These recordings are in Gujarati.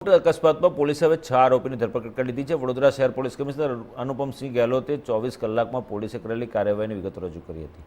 અકસ્માતમાં પોલીસે હવે છ આરોપીની ધરપકડ કરી લીધી છે. વડોદરા શહેર પોલીસ કમિશનર અનુપમસિંહ ગેહલોતે ચોવીસ કલાકમાં પોલીસે કરેલી કાર્યવાહીની વિગતો રજૂ કરી હતી.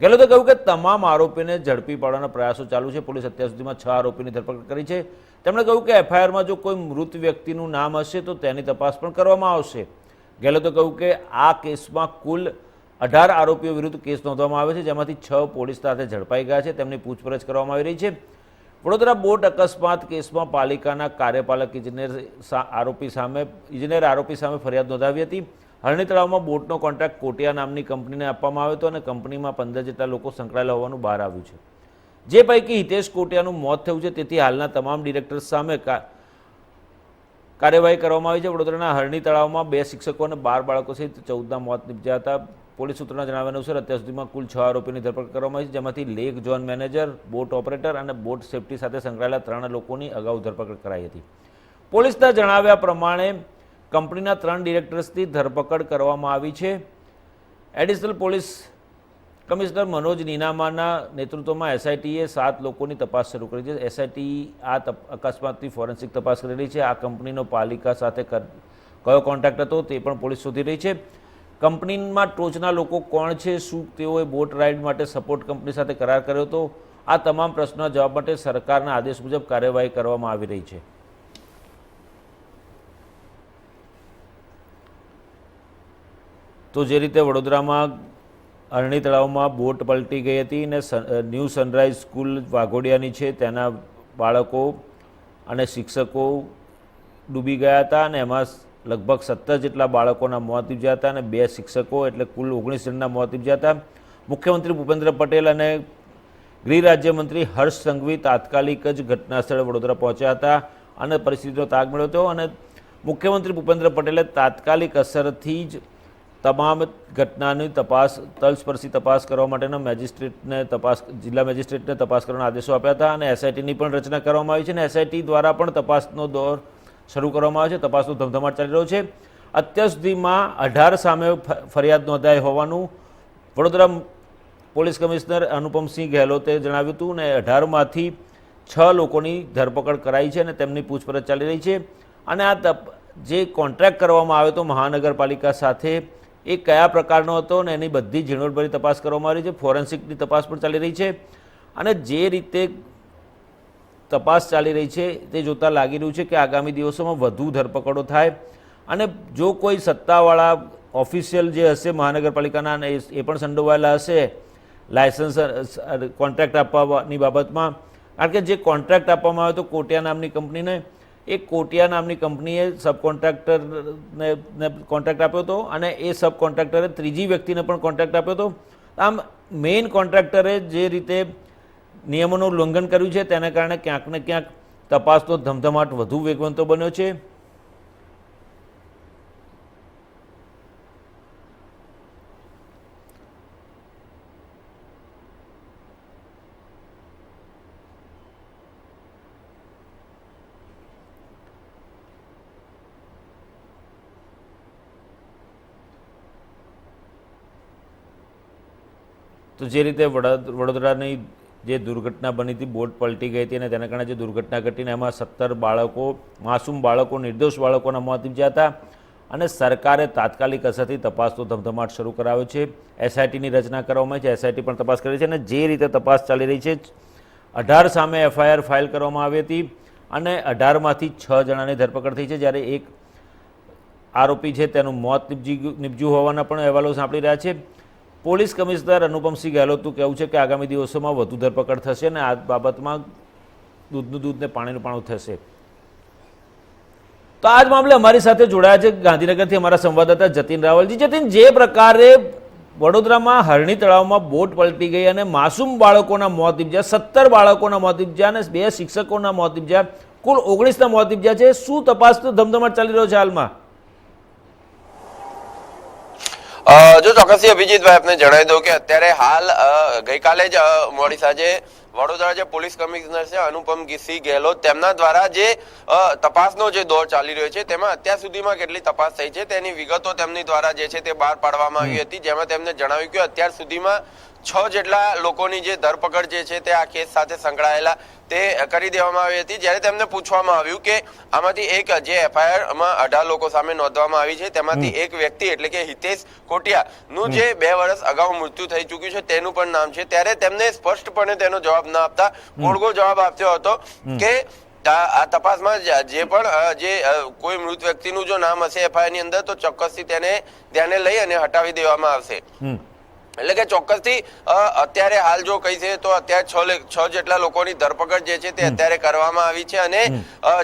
ગેહલોતે કહ્યું કે તમામ આરોપીને ઝડપી પાડવાના પ્રયાસો ચાલુ છે. પોલીસ અત્યાર સુધીમાં છ આરોપીની ધરપકડ કરી છે. તેમણે કહ્યું કે એફઆઈઆરમાં જો કોઈ મૃત વ્યક્તિનું નામ હશે તો તેની તપાસ પણ કરવામાં આવશે. ગેહલોતે કહ્યું કે આ કેસમાં કુલ અઢાર આરોપીઓ વિરુદ્ધ કેસ નોંધવામાં આવે છે, જેમાંથી છ પોલીસ સાથે ઝડપાઈ ગયા છે. તેમની પૂછપરછ કરવામાં આવી રહી છે. વડોદરા બોટ અકસ્માત કેસમાં પાલિકાના કાર્યપાલક ઇજનેર આરોપી સામે, ઇજનેર આરોપી સામે ફરિયાદ નોંધાવી હતી. હરણી તળાવમાં બોટનો કોન્ટ્રાક્ટ કોટિયા નામની કંપનીને આપવામાં આવ્યો હતો અને કંપનીમાં પંદર જેટલા લોકો સંકળાયેલા હોવાનું બહાર આવ્યું છે. જે પૈકી હિતેશ કોટિયાનું મોત થયું છે, તેથી હાલના તમામ ડિરેક્ટર્સ સામે કાર્યવાહી કરવામાં આવી છે. વડોદરાના હરણી તળાવમાં બે શિક્ષકો અને બાર બાળકો સહિત ચૌદના મોત નિપજ્યા હતા. પોલીસ સૂત્રોના જણાવ્યા અનુસાર અત્યાર સુધીમાં કુલ છ આરોપીની ધરપકડ કરવામાં આવી છે, જેમાંથી lake zone manager, boat operator અને બોટ સેફટી સાથે સંકળાયેલા ત્રણ લોકોની અગાઉ ધરપકડ કરાઈ હતી. પોલીસના જણાવ્યા પ્રમાણે કંપનીના ત્રણ ડિરેક્ટર્સની ધરપકડ કરવામાં આવી છે. એડિશનલ પોલીસ કમિશનર મનોજ નીનામાના નેતૃત્વમાં એસઆઈટીએ સાત લોકોની તપાસ શરૂ કરી છે. એસઆઈટી આ તપ- અકસ્માતની ફોરેન્સિક તપાસ કરી રહી છે. આ કંપનીનો પાલિકા સાથે કયો કોન્ટ્રાક્ટ હતો તે પણ પોલીસ શોધી રહી છે. કંપનીમાં ટોચના લોકો કોણ છે, શું તેઓએ બોટ રાઇડ માટે સપોર્ટ કંપની સાથે કરાર કર્યો હતો? આ તમામ પ્રશ્નોના જવાબ માટે સરકારના આદેશ મુજબ કાર્યવાહી કરવામાં આવી રહી છે. તો જે રીતે વડોદરામાં અરણી તળાવમાં બોટ પલટી ગઈ હતી અને ન્યૂ સનરાઈઝ સ્કૂલ વાઘોડિયાની છે તેના બાળકો અને શિક્ષકો ડૂબી ગયા હતા અને એમાં લગભગ સત્તર જેટલા બાળકોના મોત નીપજ્યા હતા અને બે શિક્ષકો એટલે કુલ ઓગણીસ જણના મોત નીપજ્યા હતા. મુખ્યમંત્રી ભૂપેન્દ્ર પટેલ અને ગૃહ રાજ્યમંત્રી હર્ષ સંઘવી તાત્કાલિક જ ઘટના સ્થળે વડોદરા પહોંચ્યા હતા અને પરિસ્થિતિનો તાગ મળ્યો હતો અને મુખ્યમંત્રી ભૂપેન્દ્ર પટેલે તાત્કાલિક અસરથી જ તમામ ઘટનાની તપાસ, તલસ્પર્શી તપાસ કરવા માટેના મેજિસ્ટ્રેટને તપાસ, જિલ્લા મેજિસ્ટ્રેટને તપાસ કરવાના આદેશો આપ્યા હતા અને એસઆઈટીની પણ રચના કરવામાં આવી છે અને એસઆઈટી દ્વારા પણ તપાસનો દોર શરૂ કરવામાં આવ્યો છે, તપાસનો ધમધમાટ ચાલી રહ્યો છે. અત્યાર સુધીમાં અઢાર સામે ફરિયાદ નોંધાઈ હોવાનું વડોદરા પોલીસ કમિશનર અનુપમસિંહ ગેહલોતે જણાવ્યું હતું અને અઢારમાંથી છ લોકોની ધરપકડ કરાઈ છે અને તેમની પૂછપરછ ચાલી રહી છે. અને આ તપ, જે કોન્ટ્રાક્ટ કરવામાં આવ્યો હતો મહાનગરપાલિકા સાથે, એ કયા પ્રકારનો હતો અને એની બધી ઝીણવટભરી તપાસ કરવામાં આવી છે, ફોરેન્સિકની તપાસ પણ ચાલી રહી છે. અને જે રીતે તપાસ ચાલી રહી છે, તે જોતાં લાગી રહ્યું છે કે આગામી દિવસોમાં વધુ ધરપકડો થાય. અને જો કોઈ સત્તાવાળા ઓફિશિયલ જે હશે, મહાનગરપાલિકાના એ પણ સંડોવાયેલા હશે લાયસન્સ કોન્ટ્રાક્ટ આપવાની બાબતમાં, કારણ કે જે કોન્ટ્રાક્ટ આપવામાં આવ્યો હતો કોટિયા નામની કંપનીને, એ કોટિયા નામની કંપનીએ સબ કોન્ટ્રાક્ટરને કોન્ટ્રાક્ટ આપ્યો હતો, અને એ સબ કોન્ટ્રાક્ટરે ત્રીજી વ્યક્તિને પણ કોન્ટ્રાક્ટ આપ્યો હતો. આમ મેઇન કોન્ટ્રાક્ટરે જે રીતે નિયમોનું ઉલ્લંઘન કર્યું છે, તેના કારણે ક્યાંક ને ક્યાંક તપાસનો ધમધમાટ વધુ વેગવંતો બન્યો છે. તો જે રીતે વડા- વડોદરાની જે દુર્ઘટના બની હતી, બોટ પલટી ગઈ હતી અને તેના કારણે જે દુર્ઘટના ઘટીને એમાં સત્તર બાળકો, માસૂમ બાળકો, નિર્દોષ બાળકોના મોત નીપજ્યા હતા. અને સરકારે તાત્કાલિક અસરથી તપાસનો ધમધમાટ શરૂ કરાવ્યો છે. એસઆઈટીની રચના કરવામાં આવી છે. એસઆઈટી પણ તપાસ કરી છે અને જે રીતે તપાસ ચાલી રહી છે, અઢાર સામે એફઆઈઆર ફાઇલ કરવામાં આવી હતી અને અઢારમાંથી છ જણાની ધરપકડ થઈ છે. જ્યારે એક આરોપી છે, તેનું મોત નીપજી નીપજ્યું હોવાના પણ અહેવાલો સાંભળી રહ્યા છે. પોલીસ કમિશનર અનુપમસિંહ ગેહલોતનું કહેવું છે કે આગામી દિવસોમાં વધુ ધરપકડ થશે અને આ બાબતમાં દૂધનું દૂધ ને પાણીનું પાણું થશે. તો આ જ મામલે અમારી સાથે જોડાયા છે ગાંધીનગરથી અમારા સંવાદદાતા જતીન રાવલજી. જતીન, જે પ્રકારે વડોદરામાં હરણી તળાવમાં બોટ પલટી ગઈ અને માસૂમ બાળકોના મોત નીપજ્યા, સત્તર બાળકોના મોત નીપજ્યા અને બે શિક્ષકોના મોત નીપજ્યા, કુલ ઓગણીસના મોત નીપજ્યા છે. શું તપાસનો ધમધમાટ ચાલી રહ્યો છે હાલમાં? જો ચોક્કસથી અભિજીતભાઈ આપને જણાવી દઉં કે અત્યારે હાલ ગઈકાલે જ મોડી સાંજે વડોદરા જે પોલીસ કમિશનર છે અનુપમ સિંહ ગેહલોત તેમના દ્વારા જે તપાસનો જે દોર ચાલી રહ્યો છે તેમાં અત્યાર સુધીમાં કેટલી તપાસ થઈ છે તેની વિગતો તેમની દ્વારા જે છે તે બહાર પાડવામાં આવી હતી જેમાં તેમને જણાવ્યું કે અત્યાર સુધીમાં છ જેટલા લોકોની જે ધરપકડ જે છે તે આ કેસ સાથે સંકળાયેલા તે કરી દેવામાં આવી હતી. જ્યારે તેમને પૂછવામાં આવ્યું કે આમાંથી એક જે એફઆઈઆરમાં અઢાર લોકો સામે નોંધવામાં આવી છે તેમાંથી એક વ્યક્તિ એટલે કે હિતેશ કોટિયા નું જે બે વર્ષ અગાઉ મૃત્યુ થઈ ચૂક્યું છે તેનું પણ નામ છે. ત્યારે તેમને સ્પષ્ટપણે તેનો જવાબ ન આપતા કોળગો જવાબ આપ્યો હતો કે આ તપાસમાં જે પણ જે કોઈ મૃત વ્યક્તિનું જો નામ હશે એફઆઈઆરની અંદર તો ચોક્કસથી તેને ધ્યાને લઈ અને હટાવી દેવામાં આવશે. એટલે કે ચોક્કસથી અત્યારે હાલ જો કહી છે તો અત્યારે છ છ જેટલા લોકોની ધરપકડ જે છે તે અત્યારે કરવામાં આવી છે અને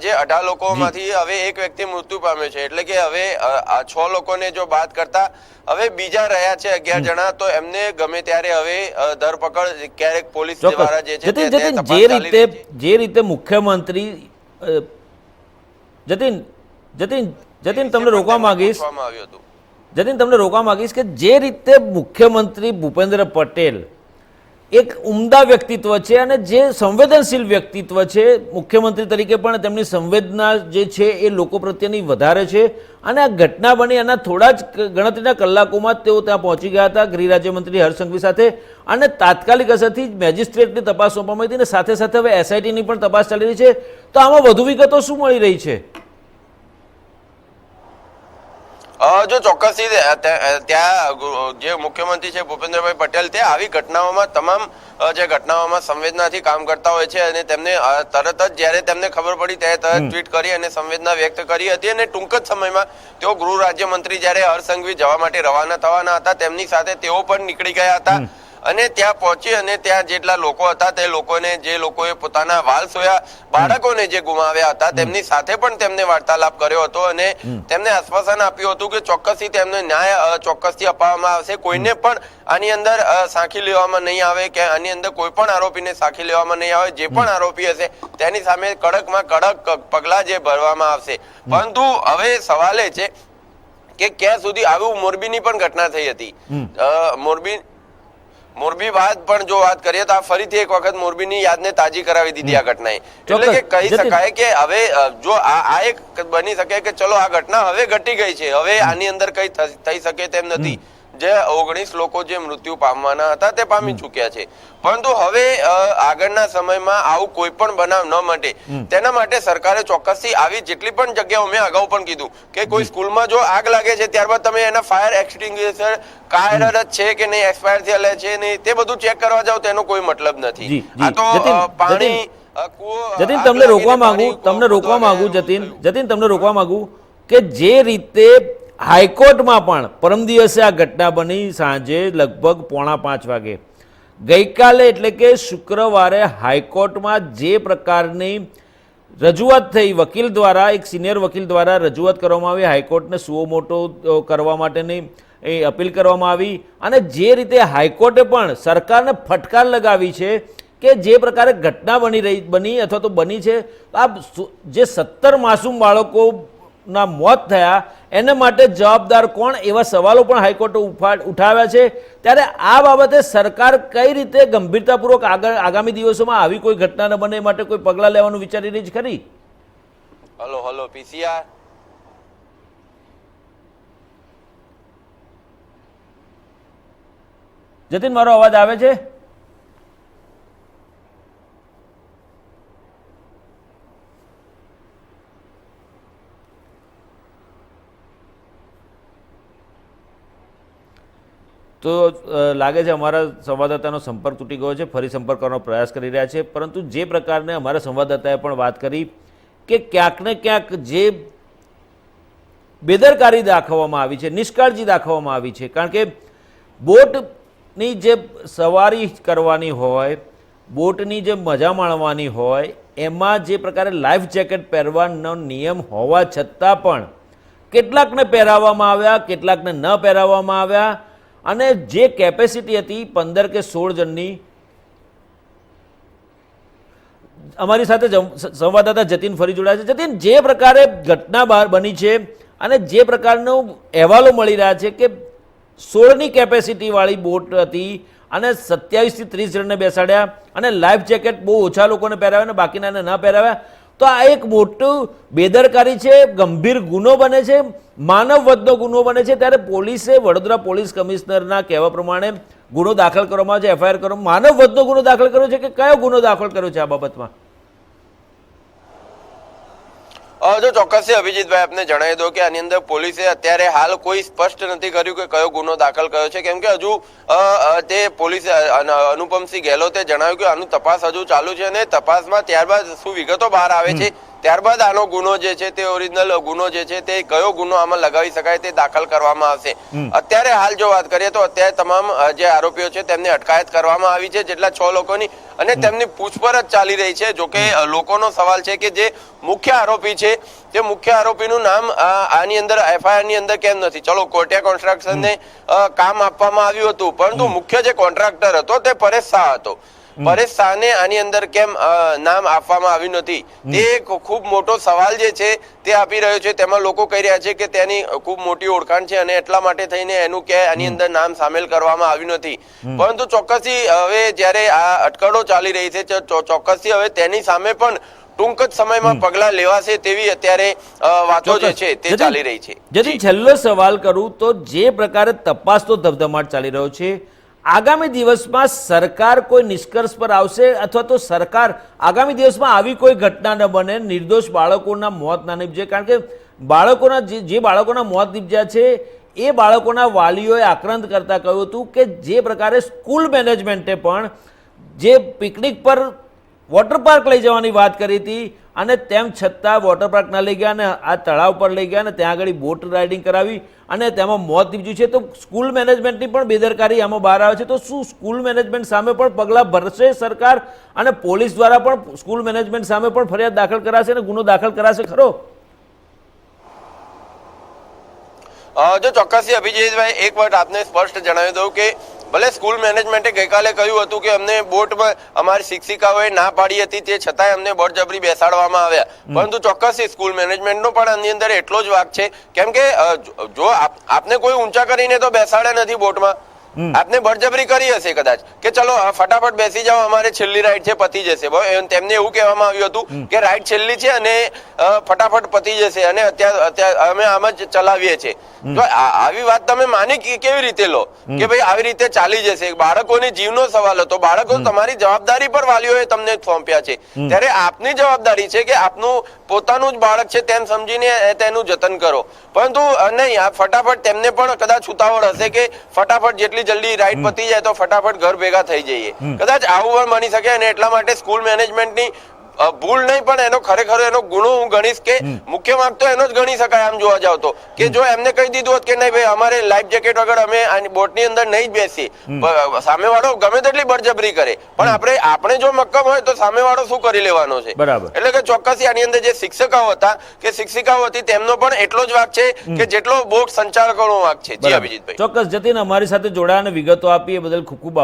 જે અઢાર લોકોમાંથી હવે એક વ્યક્તિ મૃત્યુ પામ્યો છે. એટલે કે હવે આ છ લોકોને જો બાદ કરતા હવે બીજા રહ્યા છે અગિયાર જણા તો એમને ગમે ત્યારે હવે ધરપકડ ક્યારેક પોલીસ દ્વારા જે છે જે રીતે જે રીતે મુખ્યમંત્રી જતીન જતીન જતીન તમને રોકવા માંગીશ. આવ્યું હતું. જતીન, તમને રોકવા માંગીશ કે જે રીતે મુખ્યમંત્રી ભૂપેન્દ્ર પટેલ એક ઉમદા વ્યક્તિત્વ છે અને જે સંવેદનશીલ વ્યક્તિત્વ છે, મુખ્યમંત્રી તરીકે પણ તેમની સંવેદના જે છે એ લોકો પ્રત્યેની વધારે છે. અને આ ઘટના બની એના થોડા જ ગણતરીના કલાકોમાં તેઓ ત્યાં પહોંચી ગયા હતા ગૃહ રાજ્યમંત્રી હર્ષંઘવી સાથે. અને તાત્કાલિક અસરથી મેજિસ્ટ્રેટની તપાસ સોંપવામાં હતી અને સાથે સાથે હવે એસઆઈટીની પણ તપાસ ચાલી રહી છે. તો આમાં વધુ વિગતો શું મળી રહી છે? જો ચોક્કસથી ત્યાં જે મુખ્યમંત્રી છે ભૂપેન્દ્રભાઈ પટેલ તે આવી ઘટનાઓમાં તમામ જે ઘટનાઓમાં સંવેદનાથી કામ કરતા હોય છે અને તેમને તરત જ જ્યારે તેમને ખબર પડી ત્યારે તરત ટ્વીટ કરી અને સંવેદના વ્યક્ત કરી હતી અને ટૂંક જ સમયમાં તેઓ ગૃહ રાજ્યમંત્રી જ્યારે હરસંઘવી સંઘવી જવા માટે રવાના થવાના હતા તેમની સાથે તેઓ પણ નીકળી ગયા હતા. અને ત્યાં પહોંચી અને ત્યાં જેટલા લોકો હતા તે લોકોને જે લોકોએ પોતાના વાલ સોયા બાળકોને જે ગુમાવ્યા હતા તેમની સાથે પણ તેમને વાર્તાલાપ કર્યો હતો અને તેમને આશ્વાસન આપ્યું હતું કે ચોક્કસથી તેમને ન્યાય ચોક્કસથી અપાવવામાં આવશે. કોઈને પણ આની અંદર સાંખી લેવામાં નહીં આવે કે આની અંદર કોઈ પણ આરોપીને સાંખી લેવામાં નહીં આવે. જે પણ આરોપી હશે તેની સામે કડકમાં કડક પગલા જે ભરવામાં આવશે. પરંતુ હવે સવાલ એ છે કે ક્યાં સુધી આવું મોરબીની પણ ઘટના થઈ હતી? મોરબી મોરબી બાદ પણ જો વાત કરીએ તો આ ફરીથી એક વખત મોરબીની યાદને તાજી કરાવી દીધી આ ઘટનાએ. એટલે કે કહી શકાય કે હવે જો આ આ એક બની શકે કે ચલો આ ઘટના હવે ઘટી ગઈ છે હવે આની અંદર કઈ થઈ શકે તેમ નથી. જે ઓગણીસ લોકો જે મૃત્યુ પામવાના હતા તે પામી ચૂક્યા છે. પરંતુ હવે આગળના સમયમાં આવું કોઈ પણ બનાવ ન માટે. તેના માટે સરકારે ચોક્કસથી આવી જેટલી પણ જગ્યાઓ મેં અગાઉ પણ કીધું કે કોઈ સ્કૂલમાં જો આગ લાગે છે ત્યારબાદ તમે એના ફાયર એક્સટિંગ્વિશર કાર્યરત છે કે નહીં એક્સપાયર થયેલા છે નહીં તે બધું ચેક કરવા જાવ તેનો કોઈ મતલબ નથી. આ તો પાણી જતીન. તમને રોકવા માંગુ તમને રોકવા માંગુ જતીન જતીન તમને રોકવા માંગુ કે જે રીતે હાઈકોર્ટમાં પણ પરમ દિવસે આ ઘટના બની સાંજે લગભગ પોણા પાંચ વાગે. ગઈકાલે એટલે કે શુક્રવારે હાઈકોર્ટમાં જે પ્રકારની રજૂઆત થઈ, વકીલ દ્વારા, એક સિનિયર વકીલ દ્વારા રજૂઆત કરવામાં આવી, હાઈકોર્ટને સુઓ મોટો કરવા માટેની એ અપીલ કરવામાં આવી અને જે રીતે હાઈકોર્ટે પણ સરકારને ફટકાર લગાવી છે કે જે પ્રકારે ઘટના બની રહી, બની અથવા તો બની છે આ જે સત્તર માસૂમ બાળકોના મોત થયા એને માટે જવાબદાર કોણ એવા સવાલો પણ હાઈકોર્ટે ઉઠાવ્યા છે. ત્યારે આ બાબતે સરકાર કઈ રીતે ગંભીરતાપૂર્વક આગળ આગામી દિવસોમાં આવી કોઈ ઘટના ન બને માટે કોઈ પગલાં લેવાનું વિચારી રહી છે ખરી? Hello hello PCR. જતીન મારો અવાજ આવે છે? તો લાગે છે અમારા સંવાદદાતાનો સંપર્ક તૂટી ગયો છે, ફરી સંપર્ક કરવાનો પ્રયાસ કરી રહ્યા છે, પરંતુ જે પ્રકારને અમારા સંવાદદાતાએ પણ વાત કરી કે ક્યાંક ને ક્યાંક જે બેદરકારી દાખવવામાં આવી છે, નિષ્કાળજી દાખવવામાં આવી છે, કારણ કે બોટની જે સવારી કરવાની હોય, બોટની જે મજા માણવાની હોય, એમાં જે પ્રકારે લાઈફ જેકેટ પહેરવાનો નિયમ હોવા છતાં પણ કેટલાકને પહેરાવવામાં આવ્યા, કેટલાકને ન પહેરાવવામાં આવ્યા અને જે કેપેસિટી હતી પંદર કે સોળ જણની, અમારી સાથે સંવાદદાતા જતીન ફરી જોડાયા છે. જતીન, જે પ્રકારે ઘટના બહાર બની છે અને જે પ્રકારનો અહેવાલો મળી રહ્યા છે કે સોળની કેપેસિટીવાળી બોટ હતી અને સત્યાવીસથી ત્રીસ જણને બેસાડ્યા અને લાઈફ જેકેટ બહુ ઓછા લોકોને પહેરાવ્યા અને બાકીનાને ન પહેરાવ્યા, તો આ એક મોટું બેદરકારી છે, ગંભીર ગુનો બને છે. માનવ વધનો ગુનો બને છે ત્યારે પોલીસે વડોદરા પોલીસ કમિશનરના કહેવા પ્રમાણે ગુનો દાખલ કરવામાં છે, એફઆઈઆર કરો માનવ વધનો ગુનો દાખલ કર્યો છે કે કયો ગુનો દાખલ કર્યો છે આ બાબતમાં? જો ચોક્કસથી અભિજીતભાઈ આપને જણાવી દો કે આની અંદર પોલીસે અત્યારે હાલ કોઈ સ્પષ્ટ નથી કર્યું કે કયો ગુનો દાખલ કર્યો છે. કેમ કે હજુ તે પોલીસે અનુપમસિંહ ગેહલોતે જણાવ્યું કે આનું તપાસ હજુ ચાલુ છે અને તપાસમાં ત્યારબાદ શું વિગતો બહાર આવે છે ત્યારબાદ આનો ગુનો જે છે તે ઓરિજિનલ ગુનો જે છે તે કયો ગુનો આમાં લગાવી શકાય તે દાખલ કરવામાં આવશે. અત્યારે હાલ જો વાત કરીએ તો અત્યારે તમામ જે આરોપીઓ છે તેમને અટકાયત કરવામાં આવી છે જેટલા છ લોકોની અને તેમની પૂછપરછ ચાલી રહી છે. જોકે લોકોનો સવાલ છે કે જે મુખ્ય આરોપી છે તે મુખ્ય આરોપીનું નામ આની અંદર એફઆઈઆરની અંદર કેમ નથી? ચલો કોટિયા કોન્સ્ટ્રક્શનને કામ આપવામાં આવ્યું હતું પરંતુ મુખ્ય જે કોન્ટ્રાક્ટર હતો તે પરેશ શાહ હતો. પરેશ શાહને આની અંદર કેમ નામ આપવામાં આવ્યું નથી? તે એક ખૂબ મોટો સવાલ જે છે તે આપી રહ્યો છે. તેમાં લોકો કહી રહ્યા છે કે તેની ખૂબ મોટી ઓળખાણ છે અને એટલા માટે થઈને એનું કે આની અંદર નામ સામેલ કરવામાં આવ્યું નથી. પરંતુ ચોક્કસથી હવે જ્યારે આ અટકળો ચાલી રહી છે તો ચોક્કસથી હવે તેની સામે પણ ટૂંક જ સમયમાં પગલા લેવાશે તેવી અત્યારે વાતો જે છે તે ચાલી રહી છે. જેથી છેલ્લો સવાલ કરું તો જે પ્રકારે તપાસનો ધમધમાટ ચાલી રહ્યો છે આગામી દિવસમાં સરકાર કોઈ નિષ્કર્ષ પર આવશે અથવા તો સરકાર આગામી દિવસમાં આવી કોઈ ઘટના ન બને, નિર્દોષ બાળકોના મોત ના નીપજે. કારણ કે બાળકોના જે બાળકોના મોત નીપજ્યા છે, એ બાળકોના વાલીઓએ આક્રાંત કરતા કહ્યું હતું કે જે પ્રકારે સ્કૂલ મેનેજમેન્ટે પણ જે પિકનિક પર વોટર પાર્ક લઈ જવાની વાત કરી હતી અને તેમ છતાં વોટર પાર્ક ના લઈ ગયા અને આ તળાવ પર લઈ ગયા અને ત્યાં આગળ બોટ રાઇડિંગ કરાવી અને તેમાં મોત નીપજ્યું છે. તો સ્કૂલ મેનેજમેન્ટની પણ બેદરકારી આમાં બહાર આવે છે. તો શું સ્કૂલ મેનેજમેન્ટ સામે પણ પગલાં ભરશે સરકાર અને પોલીસ દ્વારા પણ સ્કૂલ મેનેજમેન્ટ સામે પણ ફરિયાદ દાખલ કરાશે અને ગુનો દાખલ કરાશે? ખરો? જો ચોક્કસથી અભિજીતભાઈ, એક વાત આપને સ્પષ્ટ જણાવી દઉં કે ભલે સ્કૂલ મેનેજમેન્ટે ગઈકાલે કહ્યું હતું કે અમને બોટમાં અમારી શિક્ષિકાઓએ ના પાડી હતી તે છતાંય અમને બળજબરી બેસાડવામાં આવ્યા. પરંતુ ચોક્કસ સ્કૂલ મેનેજમેન્ટનો પણ આની અંદર એટલો જ વાક છે. કેમ કે જો- જો આપ- આપને કોઈ ઊંચા કરીને તો બેસાડે નથી બોટમાં. આપને બળજબરી કરી હશે કદાચ. કે ચલો ફટાફટ બેસી જાઓ અમારે છેલ્લી રાઈડ છે પતી જશે. તેમને એવું કહેવામાં આવ્યું હતું કે રાઈડ છેલ્લી છે અને ફટાફટ પતી જશે અને અત્યારે અમે આમ જ ચલાવીએ છીએ. તો આવી વાત તમે માની કેવી રીતે લો? કે ભાઈ આવી રીતે ચાલી જશે. બાળકોની જીવનો સવાલ હતો. બાળકો તમારી જવાબદારી પર વાલીઓએ તમને સોંપ્યા છે. ત્યારે આપની જવાબદારી છે કે આપનું પોતાનું જ બાળક છે તેમ સમજીને એ તેનું જતન કરો. પરંતુ નહીં આ ફટાફટ તેમને પણ કદાચ ઉતાવળ હશે કે ફટાફટ જેટલી જલ્દી રાઈડ પતી જાય તો ફટાફટ ઘર ભેગા થઈ જઈએ. કદાચ આવું પણ બની શકે અને એટલા માટે સ્કૂલ મેનેજમેન્ટની ભૂલ નહીં પણ એનો ખરેખર એનો ગુણો હું ગણીશ કે મુખ્ય વાંક તો એનો જ ગણી શકાય આમ જોવા જાવ તો. કે જો એમને કહી દીધું હોત કે નહીં ભાઈ અમારે લાઈફ જેકેટ વગર અમે આની બોટની અંદર નહીં જ બેસીએ સામેવાળો ગમે તેટલી બળજબરી કરે. પણ આપણે આપણે જો મક્કમ હોય તો સામેવાળો શું કરી લેવાનો છે? એટલે કે ચોક્કસ આની અંદર જે શિક્ષકાઓ હતા કે શિક્ષિકાઓ હતી તેમનો પણ એટલો જ વાક છે કે જેટલો બોટ સંચાલકોનો વાક છે. જી. અભિજીતભાઈ. ચોક્કસ જતીન અમારી સાથે જોડાયા વિગતો આપી એ બદલ ખૂબ ખૂબ